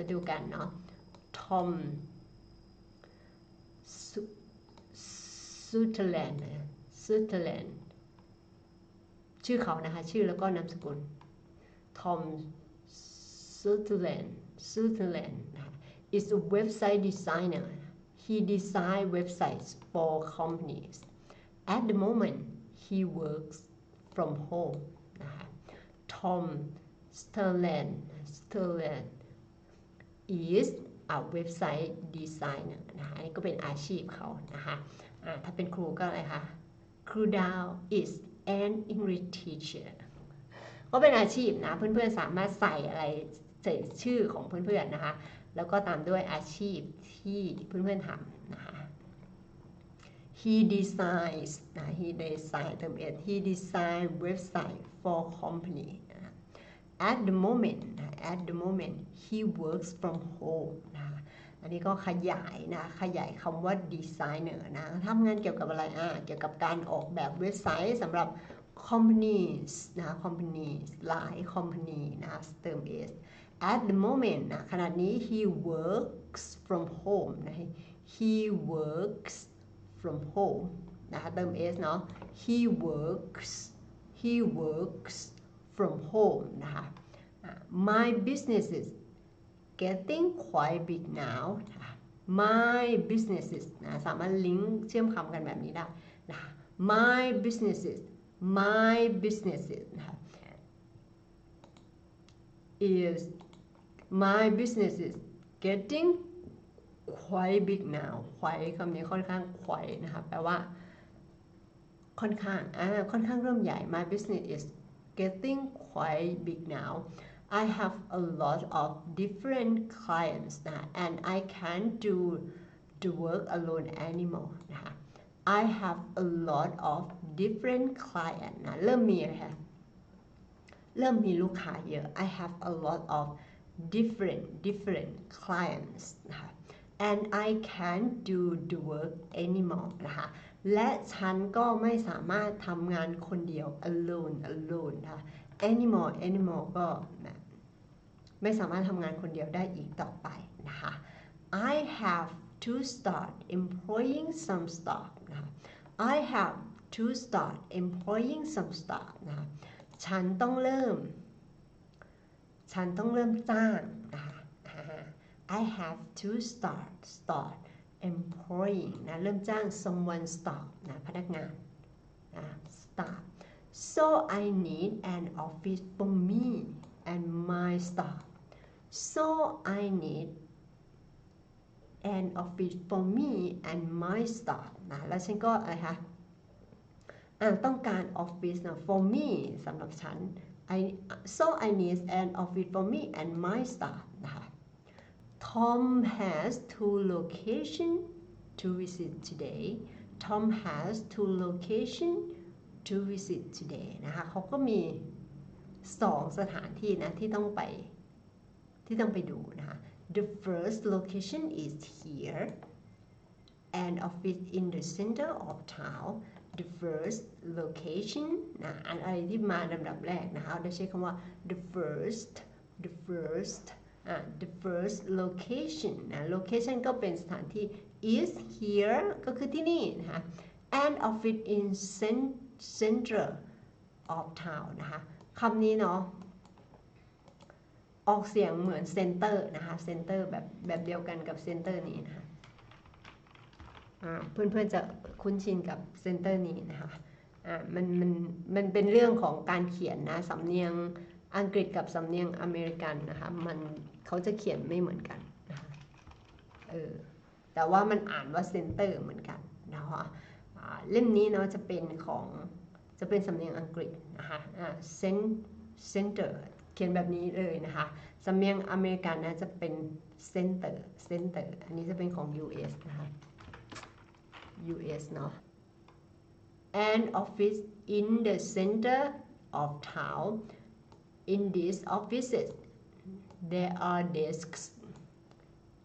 มาดูกันเนาะ Tom Sutherland Sutherland ชื่อเขานะคะ ชื่อแล้วก็นามสกุล Tom Sutherland Sutherland นะคะ is a website designer he design websites for companies at the moment he works from home นะคะ Tom Sutherland Sutherland is a website designer นะคะอันนี้ก็เป็นอาชีพเขานะคะะถ้าเป็นครูก็อะไรคะครูดาว is an English teacher ก็เป็นอาชีพนะ เพื่อนๆสามารถใส่อะไรใส่ชื่อของเพื่อนๆนะคะ แล้วก็ตามด้วยอาชีพที่เพื่อนๆทำนะคะ he designs นะ he design เติม s he design website for company at the moment at the moment he works from home นะอันนี้ก็ขยายนะขยายคำว่า designer นะทำงานเกี่ยวกับอะไรอะเกี่ยวกับการออกแบบเว็บไซต์สำหรับ companies นะ companies หลาย company นะเติม s at the moment นะขณะนี้ he works from home นะ he works from home นะคะเติม s เนาะ he works he works from home นะคะ my business is getting quite big now my businesses นะสามารถลิงก์เชื่อมคำกันแบบนี้ได้นะ my businesses my businesses นะ is my business is getting quite big now quite คำนี้ค่อนข้าง quite นะคะแปลว่า ค่อนข้างอ่าค่อนข้างเริ่มใหญ่ my business is getting quite big now I have a lot of different clients นะ and I can't do the work alone anymore นะคะ I have a lot of different clients นะเริ่มมีอะไรคะเริ่มมีลูกค้าเยอะ I have a lot of different different clients นะคะ and I can't do the work anymore นะคะ และฉันก็ไม่สามารถทำงานคนเดียว alone alone นะคะ anymore anymore ก็ไม่สามารถทำงานคนเดียวได้อีกต่อไปนะคะ I have to start employing some staff นะคะ I have to start employing some staff นะคะฉันต้องเริ่ม ฉันต้องเริ่มจ้างนะคะ I have to start start employing นะเริ่มจ้าง someone staff นะพนักงานนะ staff so I need an office for me and my staff so I need an office for me and my staff นะแล้วฉันก็อะไรคะต้องการออฟฟิศนะ for me สำหรับฉัน I so I need an office for me and my staff Tom has two location to visit today Tom has two location to visit today นะคะเขาก็มีสองสถานที่นะที่ต้องไปที่ต้องไปดูนะคะ The first location is here an office in the center of town the first location นะอันอะไรที่มาลำดับแรกนะคะเราใช้คำว่า the first the first อ่า the first location นะ location ก็เป็นสถานที่ is here ก็คือที่นี่นะคะ and office in center of town นะคะคำนี้เนาะออกเสียงเหมือน center นะคะ center แบบแบบเดียวกันกับ center นี้นะคะเพื่อนๆจะคุ้นชินกับเซนเตอร์นี้นะคะมันมันมันเป็นเรื่องของการเขียนนะสำเนียง อังกฤษกับสำเนียงอเมริกันนะคะมันเขาจะเขียนไม่เหมือนกันนะคะเออแต่ว่ามันอ่านว่าเซนเตอร์เหมือนกันนะคะเล่มนี้เนาะจะเป็นของจะเป็นสำเนียงอังกฤษนะคะเซนเซนเตอร์เขียนแบบนี้เลยนะคะสำเนียงอเมริกันนะจะเป็นเซนเตอร์เซนเตอร์อันนี้จะเป็นของ US นะคะ US เนาะ an office in the center of town in these offices there are desks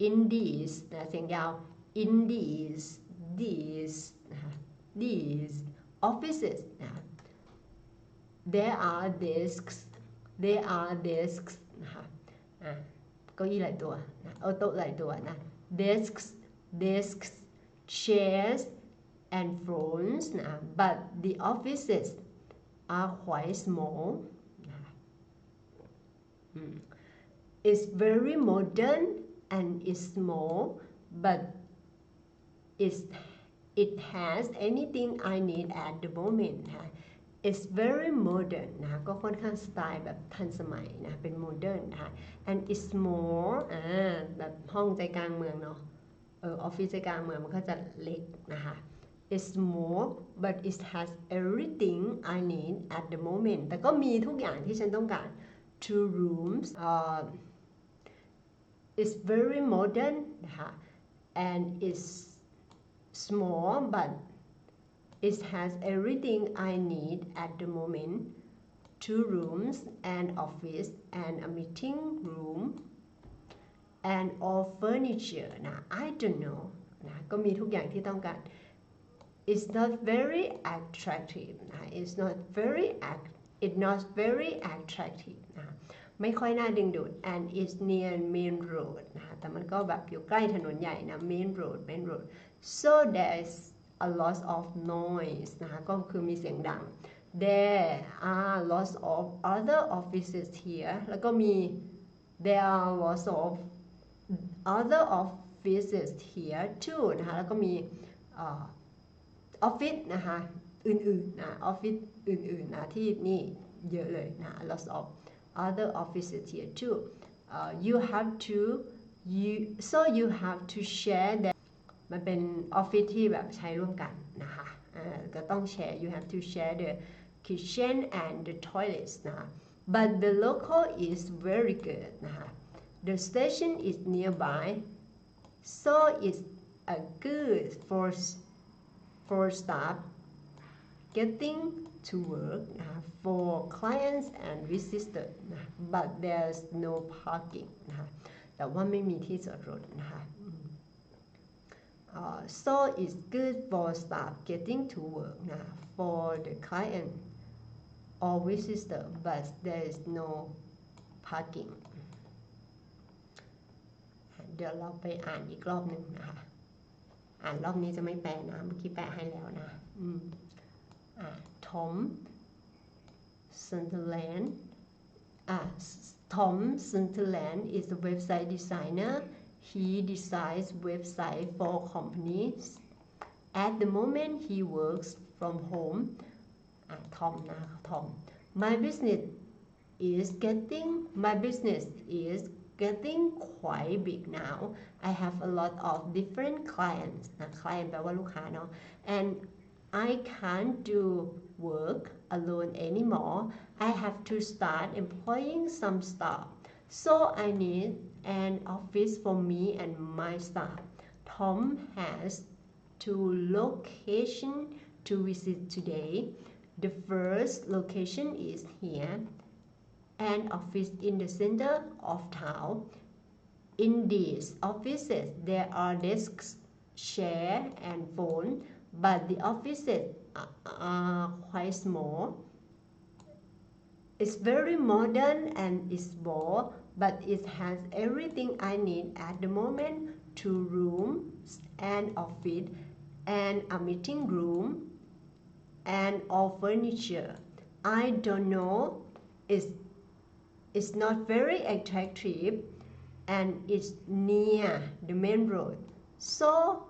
in these นะเสียงยาว in these these นะคะ these offices นะ there are desks there are desks นะคะ เก้าอี้หลายตัวนะเอาโต๊ะหลายตัวนะ desks desks chairs and phones นะ but the offices are quite small นะอืม it's very modern and it's small but it's it has anything I need at the moment นะคะ it's very modern นะ ก็ค่อนข้างสไตล์แบบทันสมัยนะ เป็น modern นะคะ and it's small อ่า แบบห้องใจกลางเมืองเนาะ เออ ออฟฟิศใจกลางเมืองมันก็จะเล็กนะคะ it's small but it has everything I need at the moment แต่ก็มีทุกอย่างที่ฉันต้องการ two rooms uh, it's very modern นะคะ and it's small but it has everything I need at the moment two rooms and office and a meeting room and all furniture นะ I don't know นะก็มีทุกอย่างที่ต้องการ it's not very attractive นะ it's not very act it not very attractive นะไม่ค่อยน่าดึงดูด and it's near main road นะแต่มันก็แบบอยู่ใกล้ถนนใหญ่นะ main road main road so there's a lot of noise นะคะก็คือมีเสียงดัง there are lots of other offices here แล้วก็มี there are lots of other offices here too นะคะแล้วก็มีออฟฟิศนะคะ อื่นๆนะออฟฟิศอื่นๆนะที่นี่เยอะเลยนะ lots of other offices here too uh, you have to you so you have to share that มันเป็นออฟฟิศที่แบบใช้ร่วมกันนะคะอ่าก็ต้องแชร์ you have to share the kitchen and the toilets นะคะ but the local is very good นะคะ the station is nearby so it's a good for for staff getting to work นะคะ for clients and visitors นะ but there's no parking นะคะแต่ว่าไม่มีที่จอดรถนะคะ Uh, so it's good for staff getting to work นะ for the client or visitor but there is no parking เดี๋ยวเราไปอ่านอีกรอบหนึ่งนะคะ อ่านรอบนี้จะไม่แปลนะ เมื่อกี้แปลให้แล้วนะอืม อ่า Tom Sunderland อ่า Tom Sunderland is a website designer he designs website for companies at the moment he works from home อ่า Tom นะ Tom my business is getting my business is getting quite big now I have a lot of different clients นะ client แปลว่าลูกค้าเนาะ and I can't do work alone anymore. I have to start employing some staff. So I need an office for me and my staff. Tom has two locations to visit today. The first location is here an office in the center of town. In these offices, there are desks, chair, and phone, but the offices are, quite small. It's very modern and it's small, but it has everything I need at the moment: two rooms, and office, and a meeting room, and all furniture. I don't know. It's it's not very attractive and it's near the main road so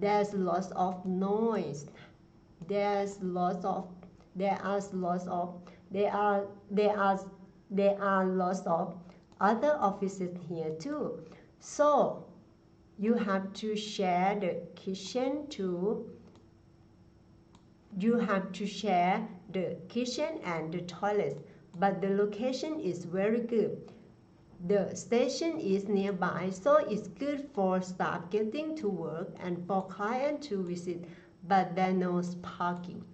there's lots of noise. There's lots of there are lots of there are there are there are lots of other offices here too. So you have to share the kitchen too you have to share the kitchen and the toilet but the location is very good. The station is nearby, so it's good for staff getting to work and for clients to visit, but there's no parking.